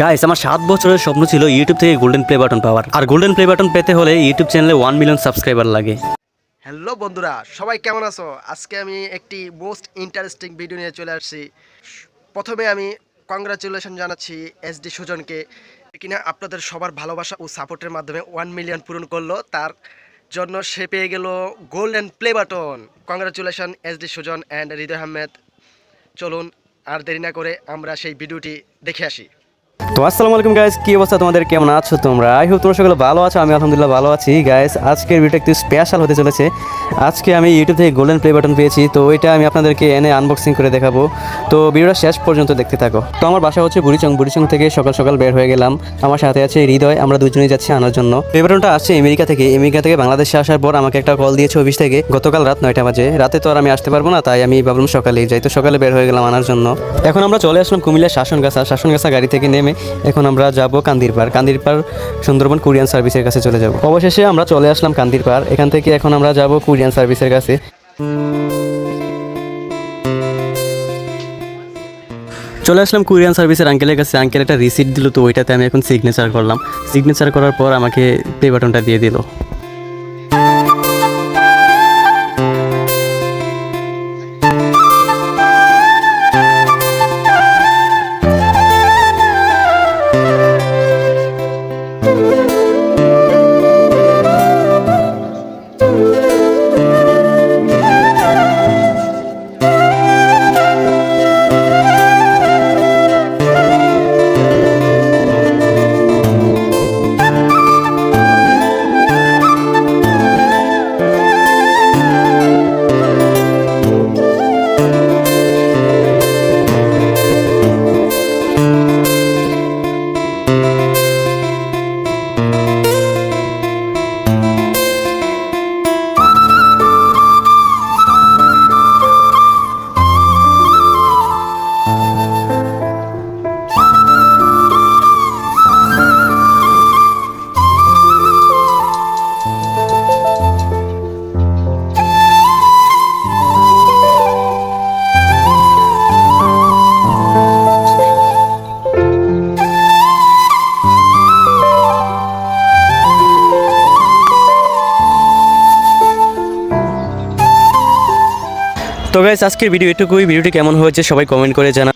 Guys আমার সাত বছরের স্বপ্ন ছিল ইউটিউব থেকে গোল্ডেন প্লে বাটন পাওয়ার। আর গোল্ডেন প্লে বাটন পেতে হলে ইউটিউব চ্যানেলে ওয়ান মিলিয়ন সাবস্ক্রাইবার লাগে। হ্যালো বন্ধুরা, সবাই কেমন আছো? আজকে আমি একটি মোস্ট ইন্টারেস্টিং ভিডিও নিয়ে চলে আসছি। প্রথমে আমি কংগ্রাচুলেশন জানাচ্ছি এস ডি সুজনকে কিনা আপনাদের সবার ভালোবাসা ও সাপোর্টের মাধ্যমে ওয়ান মিলিয়ন পূরণ করল। তার জন্য সে পেয়ে গেল golden play button congratulation S D Sujan and Hriday Ahmed. চলুন, আর দেরি না করে আমরা সেই ভিডিওটি দেখে আসি। তো আসসালামু আলাইকুম গাইস কি অবস্থা তোমাদের? কেমন আছো তোমরা? আই হোপ তোমরা সকলে ভালো আছো, আমি আলহামদুলিল্লাহ ভালো আছি। গাইস আজকের ভিডিওটা একটু স্পেশাল হতে চলেছে। আজকে আমি ইউটিউব থেকে গোল্ডেন প্লে বাটন পেয়েছি, তো ওইটা আমি আপনাদেরকে এনে আনবক্সিং করে দেখাবো। তো ভিডিওটা শেষ পর্যন্ত দেখতে থাকো। তো আমার বাসা হচ্ছে বুড়িচং বুড়িচং থেকে সকাল সকাল বের হয়ে গেলাম। আমার সাথে আছে হৃদয়, আমরা দুজনেই যাচ্ছি আনার জন্য। প্লে বাটনটা আসছে আমেরিকা থেকে। আমেরিকা থেকে বাংলাদেশে আসার পর আমাকে একটা কল দিয়েছে অফিস থেকে। গতকাল রাত নয়টা বাজে। রাতে তো আর আমি আসতে পারব না, তাই আমি ভাবলাম সকালেই যাই। তো সকালে বের হয়ে গেলাম আনার জন্য। এখন আমরা চলে আসলাম কুমিল্লা শাসনগাছা। শাসনগাছা গাড়ি থেকে নেমে এখন আমরা যাব কান্দির পার কান্দির পার সুন্দরবন কুরিয়ান সার্ভিসের কাছে চলে যাব। অবশেষে আমরা চলে আসলাম কান্দির পার এখান থেকে এখন আমরা যাব কুরিয়ান সার্ভিসের কাছে। চলে আসলাম কুরিয়ান সার্ভিসের আঙ্কেলের কাছে। আঙ্কেল একটা রিসিপ্ট দিল, তো ওইটাতে আমি এখন সিগনেচার করলাম। সিগনেচার করার পর আমাকে পে বাটনটা দিয়ে দিল। তো গাইস আজকের ভিডিও এটুকুই। ভিডিওটি কেমন হয়েছে সবাই কমেন্ট করে জানা